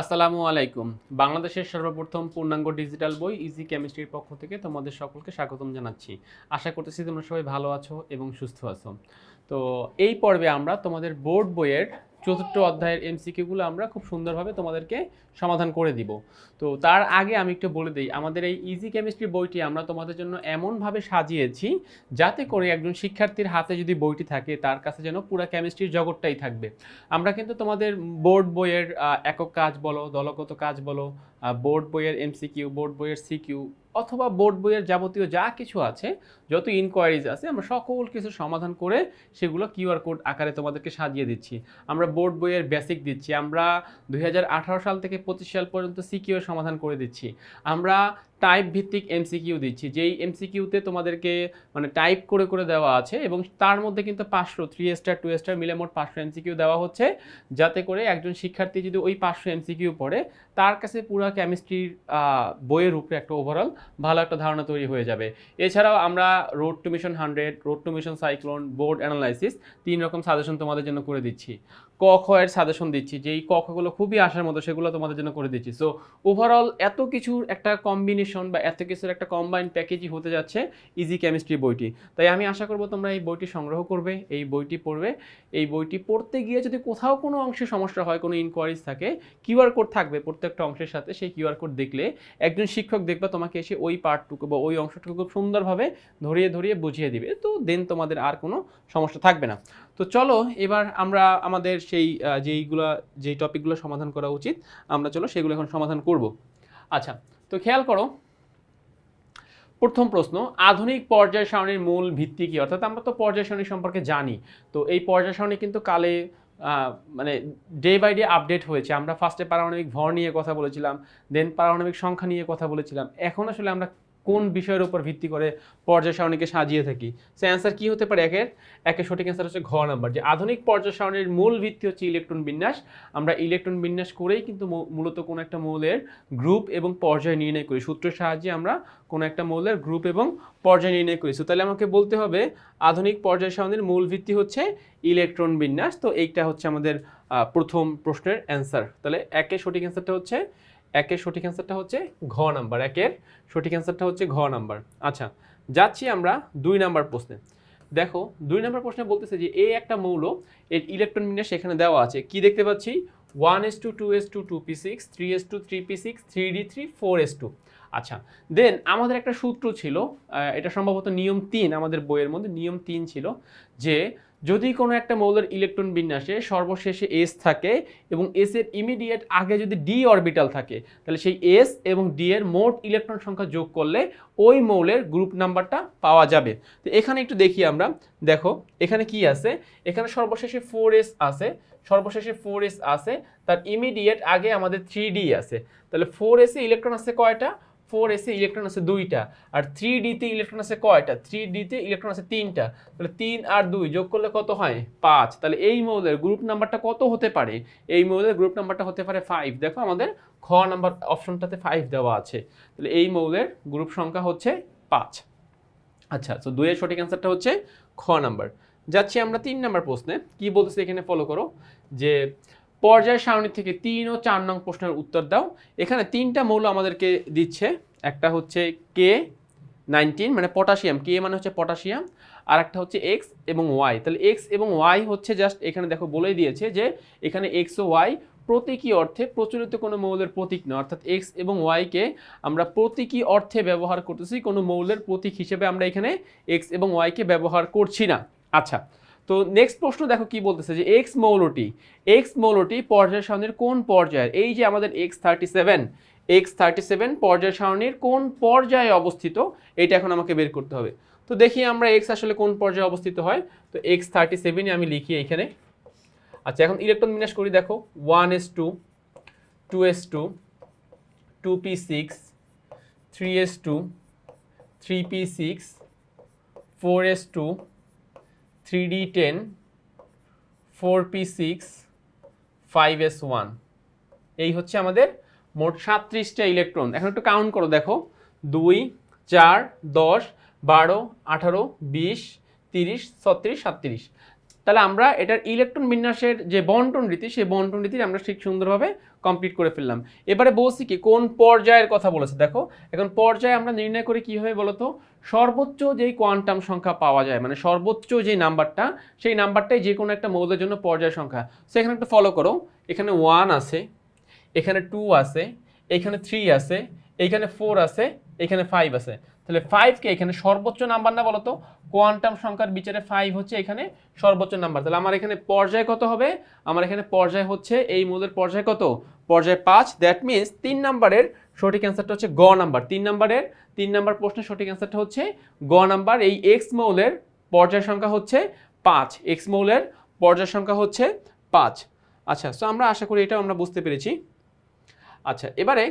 আসসালামু আলাইকুম। বাংলাদেশের সর্বপ্রথম পূর্ণাঙ্গ ডিজিটাল বই ইজি কেমিস্ট্রির পক্ষ থেকে তোমাদের সকলকে স্বাগতম জানাচ্ছি। আশা করতেছি তোমরা সবাই ভালো আছো এবং সুস্থ আছো। তো এই পর্বে আমরা তোমাদের বোর্ড বইয়ের চতুর্থ অধ্যায়ের এমসিকিউগুলো আমরা খুব সুন্দরভাবে তোমাদেরকে সমাধান করে দিব। তো তার আগে আমি একটু বলে দিই, আমাদের এই ইজি কেমিস্ট্রি বইটি আমরা তোমাদের জন্য এমনভাবে সাজিয়েছি যাতে করে একজন শিক্ষার্থীর হাতে যদি বইটি থাকে, তার কাছে যেন পুরো কেমিস্ট্রির জগৎটাই থাকবে। আমরা কিন্তু তোমাদের বোর্ড বইয়ের একক কাজ বলো, দলগত কাজ বলো বোর্ড বইয়ের এমসিকিউ বোর্ড বইয়ের সিকিউ অথবা বোর্ড বইয়ের যাবতীয় যা কিছু আছে, যত ইনকোয়ারিজ আছে, আমরা সকল কিছু সমাধান করে সেগুলো কিউআর কোড আকারে তোমাদেরকে সাজিয়ে দিচ্ছি। আমরা বোর্ড বইয়ের বেসিক দিচ্ছি, আমরা দু হাজার আঠারো সাল থেকে পঁচিশ সাল পর্যন্ত সিকিউর সমাধান করে দিচ্ছি। আমরা টাইপ ভিত্তিক এমসিকিউ দিচ্ছি। যেই এমসিকিউতে তোমাদেরকে মানে টাইপ করে করে দেওয়া আছে এবং তার মধ্যে কিন্তু পাঁচশো থ্রি স্টার টু স্টার মিলে মোট পাঁচশো এমসিকিউ দেওয়া হচ্ছে। যাতে করে একজন শিক্ষার্থী যদি ওই পাঁচশো এমসিকিউ পড়ে, তার কাছে পুরো কেমিস্ট্রির বইয়ের উপরে একটা ওভারঅল ভালো একটা ধারণা তৈরি হয়ে যাবে। এছাড়াও আমরা road to mission hundred road to mission cyclone board analysis তিন রকম সাজেশন তোমাদের জন্য করে দিচ্ছি। ক খ এর সাজেশন দিচ্ছি, যেই ক খগুলো খুবই আসার মতো সেগুলো তোমাদের জন্য করে দিচ্ছি। সো ওভারঅল এত কিছুর একটা কম্বিনেশন বা এত কিছুর একটা কম্বাইন প্যাকেজই হতে যাচ্ছে ইজি কেমিস্ট্রি বইটি। তাই আমি আশা করব তোমরা এই বইটি সংগ্রহ করবে, এই বইটি পড়বে। এই বইটি পড়তে গিয়ে যদি কোথাও কোনো অংশে সমস্যা হয়, কোনো ইনকোয়ারিজ থাকে কিউআর কোড থাকবে প্রত্যেকটা অংশের সাথে সেই কিউআর কোড দেখলে। একজন শিক্ষক দেখবে, তোমাকে এসে ওই পার্টটুকু বা ওই অংশটুকু খুব সুন্দরভাবে ধরিয়ে ধরিয়ে বুঝিয়ে দিবে। তো দেন তোমাদের আর কোনো সমস্যা থাকবে না। তো চলো, এবার আমরা আমাদের সেই যেইগুলো, যেই টপিকগুলো সমাধান করা উচিত, আমরা চলো সেগুলো এখন সমাধান করব। আচ্ছা তো খেয়াল করো, প্রথম প্রশ্ন, আধুনিক পর্যায় সারণীর মূল ভিত্তি কি? অর্থাৎ আমরা তো পর্যায় সারণী সম্পর্কে জানি, তো এই পর্যায় সারণী কিন্তু কালে মানে ডে বাই ডে আপডেট হয়েছে। আমরা ফার্স্টে পারমাণবিক ভর নিয়ে কথা বলেছিলাম দেন পারমাণবিক সংখ্যা নিয়ে কথা বলেছিলাম। এখন আসলে আমরা কোন বিষয়ের উপর ভিত্তি করে পর্যায় সারণীকে সাজিয়ে থাকি? সে অ্যান্সার কী হতে পারে একের? একের সঠিক অ্যান্সার হচ্ছে ঘ নাম্বার যে আধুনিক পর্যায় সারণীর মূল ভিত্তি হচ্ছে ইলেকট্রন বিন্যাস। আমরা ইলেকট্রন বিন্যাস করেই কিন্তু মূলত কোনো একটা মৌলের গ্রুপ এবং পর্যায় নির্ণয় করি। সূত্রের সাহায্যে আমরা কোনো একটা মৌলের গ্রুপ এবং পর্যায় নির্ণয় করি। তাহলে আমাকে বলতে হবে, আধুনিক পর্যায় সারণীর মূল ভিত্তি হচ্ছে ইলেকট্রন বিন্যাস। তো এইটা হচ্ছে আমাদের প্রথম প্রশ্নের অ্যান্সার তাহলে একের সঠিক অ্যান্সারটা হচ্ছে একের সঠিক অ্যান্সারটা হচ্ছে ঘ নাম্বার একের সঠিক অ্যান্সারটা হচ্ছে ঘ নাম্বার আচ্ছা যাচ্ছি আমরা দুই নাম্বার প্রশ্নে। দেখো, দুই নাম্বার প্রশ্নে বলতেছে যে এ একটা মৌল, এর ইলেকট্রন বিন্যাস এখানে দেওয়া আছে। কি দেখতে পাচ্ছি? One S two two S two two P six three S two three P six three D three four S two আচ্ছা দেন আমাদের একটা সূত্র ছিল এটা সম্ভবত নিয়ম তিন, আমাদের বইয়ের মধ্যে নিয়ম তিন ছিল যে যদি কোনো একটা মৌলের ইলেকট্রন বিন্যাসে সর্বশেষে এস থাকে এবং এস এর ইমিডিয়েট আগে যদি ডি অরবিটাল থাকে, তাহলে সেই এস এবং ডি এর মোট ইলেকট্রন সংখ্যা যোগ করলে ওই মৌলের গ্রুপ নাম্বারটা পাওয়া যাবে। তো এখানে একটু দেখি আমরা। দেখো, এখানে কি আছে? এখানে সর্বশেষে ফোর এস আছে, সর্বশেষে ফোর এস আছে, তার ইমিডিয়েট আগে আমাদের থ্রি ডি আছে। তাহলে ফোর এসে ইলেকট্রন আছে কয়টা? ফোর এসে ইলেকট্রন আছে দুইটা, আর থ্রি ডিতে ইলেকট্রন আছে কয়টা? থ্রি ডিতে ইলেকট্রন আছে তিনটা। তাহলে তিন আর দুই যোগ করলে কত হয়? পাঁচ। তাহলে এই মৌলের গ্রুপ নাম্বারটা কত হতে পারে? এই মৌলের গ্রুপ নাম্বারটা হতে পারে ফাইভ দেখো আমাদের খ নাম্বার অপশনটাতে ফাইভ দেওয়া আছে। তাহলে এই মৌলের গ্রুপ সংখ্যা হচ্ছে পাঁচ। আচ্ছা তো দুইয়ের সঠিক অ্যান্সারটা হচ্ছে খ নাম্বার যাচ্ছি আমরা তিন নাম্বার প্রশ্নে। কি বলতেছে এখানে ফলো করো? যে পর্যায় সারণী থেকে তিন ও চার নং প্রশ্নের উত্তর দাও। এখানে তিনটা মৌল আমাদেরকে দিচ্ছে। একটা হচ্ছে কে নাইনটিন মানে পটাশিয়াম। কে মানে হচ্ছে পটাশিয়াম। আর একটা হচ্ছে এক্স এবং ওয়াই তাহলে এক্স এবং ওয়াই হচ্ছে জাস্ট এখানে দেখো বলেই দিয়েছে যে এখানে এক্স ও ওয়াই প্রতীকী অর্থে প্রচলিত কোনো মৌলের প্রতীক নয়। অর্থাৎ এক্স এবং ওয়াইকে আমরা প্রতীকী অর্থে ব্যবহার করতেছি। কোনো মৌলের প্রতীক হিসেবে আমরা এখানে এক্স এবং ওয়াইকে ব্যবহার করছি না। আচ্ছা তো নেক্সট প্রশ্ন দেখো কি বলতেছে যে এক্স মৌলটি এক্স মৌলটি পর্যায় সারণীর কোন পর্যায়ের? এই যে আমাদের X thirty seven X thirty seven পর্যায় সারণীর কোন পর্যায়ে অবস্থিত? এটা এখন আমাকে বের করতে হবে। তো দেখি আমরা এক্স আসলে কোন পর্যায়ে অবস্থিত হয়। তো এক্স থার্টি সেভেনই আমি লিখি এখানে। আচ্ছা এখন ইলেকট্রন বিন্যাস করি, দেখো। One S two two S two two P six three S two three P six four S two three D ten four P six five S one এই হচ্ছে আমাদের মোট সাতত্রিশটা ইলেকট্রন। এখন একটু কাউন্ট করো, দেখো। দুই, চার, দশ, বারো, আঠারো, বিশ, তিরিশ, ছত্রিশ, সাতত্রিশ। তাহলে আমরা এটার ইলেকট্রন বিন্যাসের যে বন্টন রীতি, সেই বন্টন রীতি আমরা ঠিক সুন্দরভাবে কমপ্লিট করে ফেললাম। এবারে বলছি কি, কোন পর্যায়ের কথা বলেছে? দেখো, এখন পর্যায়ে আমরা নির্ণয় করি কীভাবে বলতো? সর্বোচ্চ যেই কোয়ান্টাম সংখ্যা পাওয়া যায় মানে সর্বোচ্চ যে নাম্বারটা, সেই নাম্বারটাই যে কোনো একটা মৌলের জন্য পর্যায় সংখ্যা। সেখানে একটা ফলো করো। এখানে ওয়ান আছে, এখানে টু আছে, এখানে থ্রি আছে এইখানে ফোর আছে, এখানে ফাইভ আছে। তাহলে ফাইভকে এখানে সর্বোচ্চ নাম্বার না বলতো? কোয়ান্টাম সংখ্যার বিচারে ফাইভ হচ্ছে এখানে সর্বোচ্চ নাম্বার তাহলে আমার এখানে পর্যায় কত হবে? আমার এখানে পর্যায় হচ্ছে এই মৌলের পর্যায় কত? পর্যায় পাঁচ দ্যাট মিনস তিন নাম্বারের সঠিক অ্যান্সারটা হচ্ছে গ নাম্বার তিন নাম্বারের তিন নাম্বার প্রশ্নের সঠিক অ্যান্সারটা হচ্ছে গ নাম্বার এই এক্স মৌলের পর্যায় সংখ্যা হচ্ছে পাঁচ। এক্স মৌলের পর্যায় সংখ্যা হচ্ছে পাঁচ। আচ্ছা সো আমরা আশা করি এটাও আমরা বুঝতে পেরেছি। আচ্ছা এবারে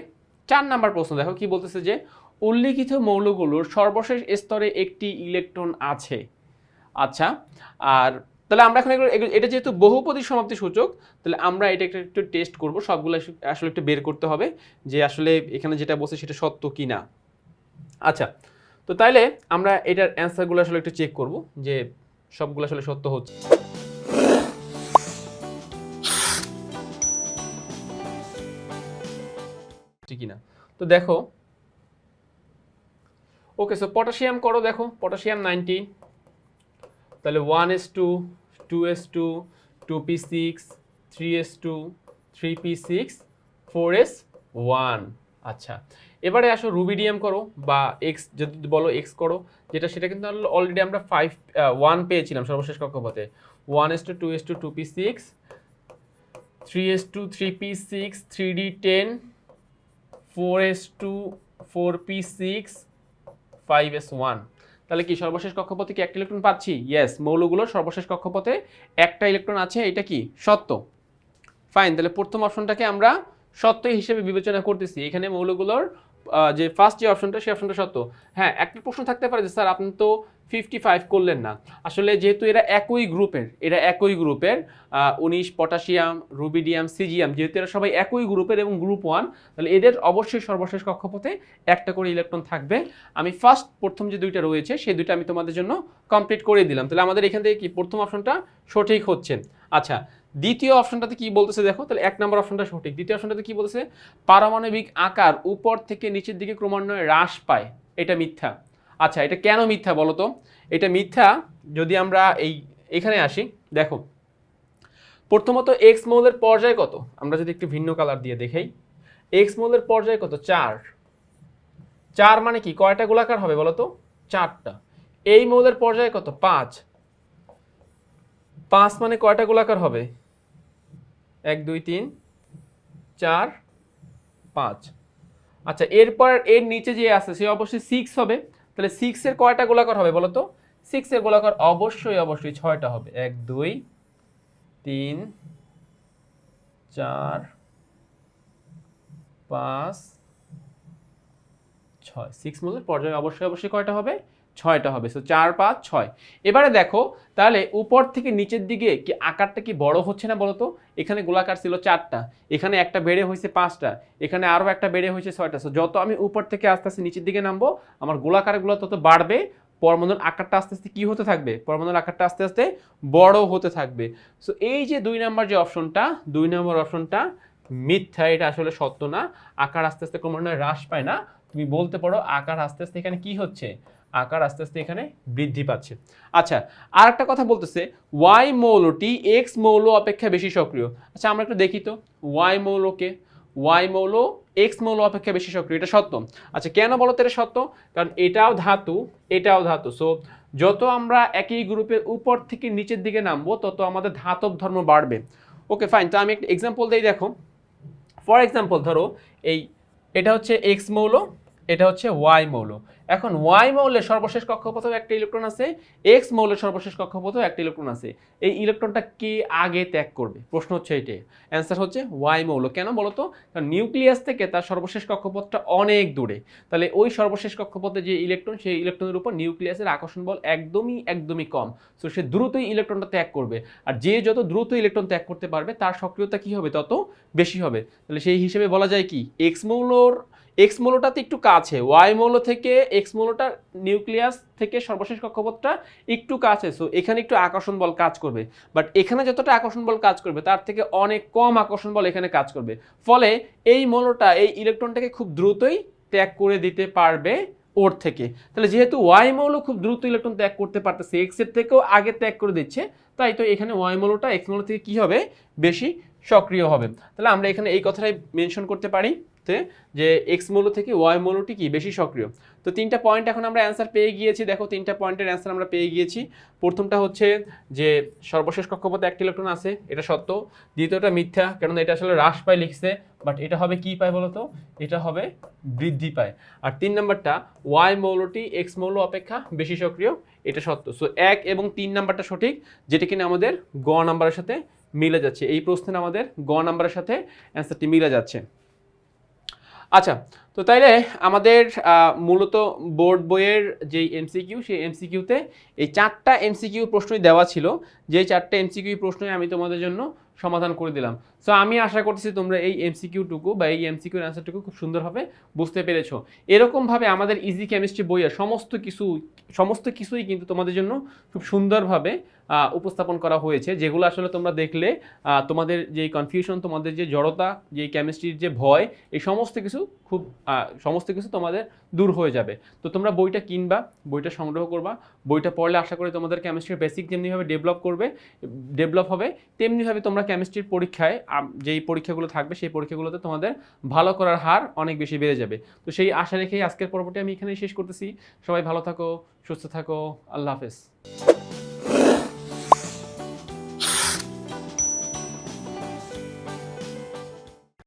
চার নাম্বার প্রশ্ন। দেখো কি বলতেছে যে উল্লিখিত মৌলগুলোর সর্বশেষ স্তরে একটি ইলেকট্রন আছে। আচ্ছা আর তাহলে আমরা এখন এটা যেহেতু বহুপদী সমাপ্তি সূচক, তাহলে আমরা এটা একটা, একটু টেস্ট করব, সবগুলো আসলে একটু বের করতে হবে যে আসলে এখানে যেটা বসে সেটা সত্য কি না আচ্ছা তো তাইলে আমরা এটার অ্যান্সারগুলো আসলে একটু চেক করব যে সবগুলো আসলে সত্য হচ্ছে। কিনা? তো দেখো ওকে সো পটাশিয়াম করো দেখো? পটাশিয়াম নাইনটি তাহলে one S two two S two two P six three S two three P six four S one আচ্ছা এবারে আসো রুবিডিয়াম করো বা এক্স যদি বলো এক্স করো, যেটা সেটা কিন্তু অলরেডি আমরা ফাইভ ওয়ান পেয়েছিলাম সর্বশেষ কক্ষপথে। One S two two S two two P six three S two three P six three D ten four S two four P six five S one. তাহলে কি সর্বশেষ কক্ষপথে কি একটা ইলেকট্রন পাচ্ছি? ইয়েস মৌলগুলোর সর্বশেষ কক্ষপথে একটা ইলেকট্রন আছে, এটা কি? সত্য। ফাইন তাহলে প্রথম অপশনটাকে আমরা সত্য হিসেবে বিবেচনা করতেছি। এখানে মৌলগুলোর যে ফার্স্ট যে অপশনটা সেই অপশনটা সত্য। হ্যাঁ একটা প্রশ্ন থাকতে পারে যে, স্যার, আপনি তো ফিফটি ফাইভ করলেন না। আসলে যেহেতু এরা একই গ্রুপের, এরা একই গ্রুপের উনিশ, পটাশিয়াম, রুবিডিয়াম, সিজিয়াম, যেহেতু এরা সবাই একই গ্রুপের এবং গ্রুপ ওয়ান, তাহলে এদের অবশ্যই সর্বশেষ কক্ষপথে একটা করে ইলেকট্রন থাকবে। আমি ফার্স্ট প্রথম যে দুইটা রয়েছে, সেই দুইটা আমি তোমাদের জন্য কমপ্লিট করে দিলাম। তাহলে আমাদের এখান থেকে কি প্রথম অপশনটা সঠিক হচ্ছে? আচ্ছা দ্বিতীয় অপশনটাতে কি বলতেছে দেখো, তাহলে এক নম্বর অপশনটা সঠিক। দ্বিতীয় অপশনটাতে কি বলতেছে? পারমাণবিক আকার উপর থেকে নিচের দিকে ক্রমান্বয়ে হ্রাস পায়। এটা মিথ্যা। আচ্ছা এটা কেন মিথ্যা বলো তো? এটা মিথ্যা যদি আমরা এই, এখানে আসি, দেখো। প্রথমত এক্স মৌলের পর্যায় কত? আমরা যদি একটু ভিন্ন কালার দিয়ে দেখাই। এক্স মৌলের পর্যায় কত? চার। চার মানে কি? কয়টা গোলাকার হবে বলো তো? চারটা। এই মৌলের পর্যায় কত? পাঁচ। পাঁচ মানে কয়টা গোলাকার হবে? এক, দুই, তিন, চার, পাঁচ। আচ্ছা এরপর এর নিচে যে আছে, সে অবশ্যই সিক্স হবে। তাহলে সিক্সের কয়টা গোলাকার হবে বলো তো সিক্সের গোলাকার অবশ্যই অবশ্যই ছয়টা হবে। এক, দুই, তিন, চার, পাঁচ, ছয়। সিক্স মূলের পর্যায়ে অবশ্যই অবশ্যই কয়টা হবে? ছয়টা হবে। সো চার, পাঁচ, ছয়। এবারে দেখো, তাহলে উপর থেকে নিচের দিকে কি আকারটা কি বড় হচ্ছে না বলো তো এখানে গোলাকার ছিল চারটা, এখানে একটা বেড়ে হয়েছে পাঁচটা, এখানে আরও একটা বেড়ে হয়েছে ছয়টা। সো যত আমি উপর থেকে আস্তে আস্তে নিচের দিকে নামবো, আমার গোলাকারগুলো তত বাড়বে, পরমাণুর আকারটা আস্তে আস্তে কি হতে থাকবে? পরমাণুর আকারটা আস্তে আস্তে বড় হতে থাকবে। সো এই যে দুই নম্বর যে অপশনটা, দুই নম্বর অপশনটা মিথ্যা, এটা আসলে সত্য না। আকার আস্তে আস্তে ক্রমান্বয়ে হ্রাস পায় না। তুমি বলতে পারো আকার আস্তে আস্তে এখানে কি হচ্ছে? আকার আস্তে আস্তে এখানে বৃদ্ধি পাচ্ছে। আচ্ছা আর একটা কথা বলতেছে ওয়াই মৌলটি এক্স মৌল অপেক্ষা বেশি সক্রিয়। আচ্ছা আমরা একটু দেখি তো ওয়াই মৌলকে ওয়াই মৌল এক্স মৌল অপেক্ষা বেশি সক্রিয়, এটা সত্য। আচ্ছা কেন বলো তো এটা সত্য? কারণ এটাও ধাতু এটাও ধাতু। সো যত আমরা একই গ্রুপের উপর থেকে নিচের দিকে নামবো, তত আমাদের ধাতব ধর্ম বাড়বে। ওকে ফাইন তো আমি একটা এক্সাম্পল দিই, দেখো। ফর এক্সাম্পল ধরো, এই এটা হচ্ছে এক্স মৌল এটা হচ্ছে ওয়াই মৌল। এখন ওয়াই মৌলের সর্বশেষ কক্ষপথেও একটা ইলেকট্রন আছে এক্স মৌলের সর্বশেষ কক্ষপথেও একটা ইলেকট্রন আছে। এই ইলেকট্রনটা কে আগে ত্যাগ করবে? প্রশ্ন হচ্ছে এটাই অ্যান্সার হচ্ছে ওয়াই মৌল। কেন বলতো? কারণ নিউক্লিয়াস থেকে তার সর্বশেষ কক্ষপথটা অনেক দূরে। তাহলে ওই সর্বশেষ কক্ষপথে যে ইলেকট্রন, সেই ইলেকট্রনের উপর নিউক্লিয়াসের আকর্ষণ বল একদমই একদমই কম। সো সে দ্রুতই ইলেকট্রনটা ত্যাগ করবে। আর যে যত দ্রুত ইলেকট্রন ত্যাগ করতে পারবে, তার সক্রিয়তা কি হবে? তত বেশি হবে। তাহলে সেই হিসেবে বলা যায় কি? এক্স মৌলর এক্স মৌলটাতে একটু কাছে ওয়াই মৌল থেকে এক্স মৌলটার নিউক্লিয়াস থেকে সর্বশেষ কক্ষপথটা একটু কাছে সো এখানে একটু আকর্ষণ বল কাজ করবে। বাট এখানে যতটা আকর্ষণ বল কাজ করবে, তার থেকে অনেক কম আকর্ষণ বল এখানে কাজ করবে। ফলে এই মৌলটা, এই ইলেকট্রনটাকে খুব দ্রুতই ত্যাগ করে দিতে পারবে ওর থেকে। তাহলে যেহেতু ওয়াই মৌল খুব দ্রুত ইলেকট্রন ত্যাগ করতে পারতেছে এক্সের থেকেও আগে ত্যাগ করে দিচ্ছে, তাই তো এখানে ওয়াই মৌলটা এক্স মৌল থেকে কি হবে? বেশি সক্রিয় হবে। তাহলে আমরা এখানে এই কথাটাই মেনশন করতে পারি। তে যে এক্স মৌল থেকে ওয়াই মৌলটি কি বেশি সক্রিয়? তো তিনটা পয়েন্ট এখন আমরা অ্যান্সার পেয়ে গিয়েছি। দেখো, তিনটা পয়েন্টের অ্যান্সার আমরা পেয়ে গিয়েছি। প্রথমটা হচ্ছে যে সর্বশেষ কক্ষপথে একটি ইলেকট্রন আছে, এটা সত্য। দ্বিতীয়টা মিথ্যা, কেননা এটা আসলে হ্রাস পায় লিখছে। বাট এটা হবে কি পায় বলতো এটা হবে বৃদ্ধি পায়। আর তিন নাম্বারটা ওয়াই মৌলটি এক্স মৌল অপেক্ষা বেশি সক্রিয়, এটা সত্য। সো এক এবং তিন নাম্বারটা সঠিক, যেটা কিনা আমাদের গ নাম্বারের সাথে মিলে যাচ্ছে। এই প্রশ্নে আমাদের গ নাম্বারের সাথে অ্যান্সারটি মিলে যাচ্ছে। আচ্ছা তো তাইলে আমাদের মূলত বোর্ড বইয়ের যে এমসিকিউ সেই এমসিকিউতে এই চারটা এমসিকিউ প্রশ্নই দেওয়া ছিল। যে চারটা এমসিকিউ প্রশ্নই আমি তোমাদের জন্য সমাধান করে দিলাম। সো আমি আশা করতেছি তোমরা এই এমসিকিউটুকু বা এই এমসিকিউর অ্যান্সারটুকু খুব সুন্দরভাবে বুঝতে পেরেছ। এরকমভাবে আমাদের ইজি কেমিস্ট্রি বইয়ের সমস্ত কিছু, সমস্ত কিছুই কিন্তু তোমাদের জন্য খুব সুন্দরভাবে উপস্থাপন করা হয়েছে। যেগুলো আসলে তোমরা দেখলে তোমাদের যে কনফিউশন তোমাদের যে জড়তা, যে কেমিস্ট্রির যে ভয়, এই সমস্ত কিছু খুব সমস্ত কিছু তোমাদের দূর হয়ে যাবে। তো তোমরা বইটা কিনবা, বইটা সংগ্রহ করবা। বইটা পড়লে আশা করি তোমাদের কেমিস্ট্রির বেসিক যেমনিভাবে ডেভেলপ করবে ডেভেলপ হবে, তেমনিভাবে তোমরা কেমিস্ট্রির পরীক্ষায় যেই পরীক্ষাগুলো থাকবে সেই পরীক্ষাগুলোতে তোমাদের ভালো করার হার অনেক বেশি বেড়ে যাবে। তো সেই আশা রেখেই আজকের পর্বটি আমি এখানেই শেষ করতেছি। সবাই ভালো থাকো, সুস্থ থাকো, আল্লাহ হাফেজ।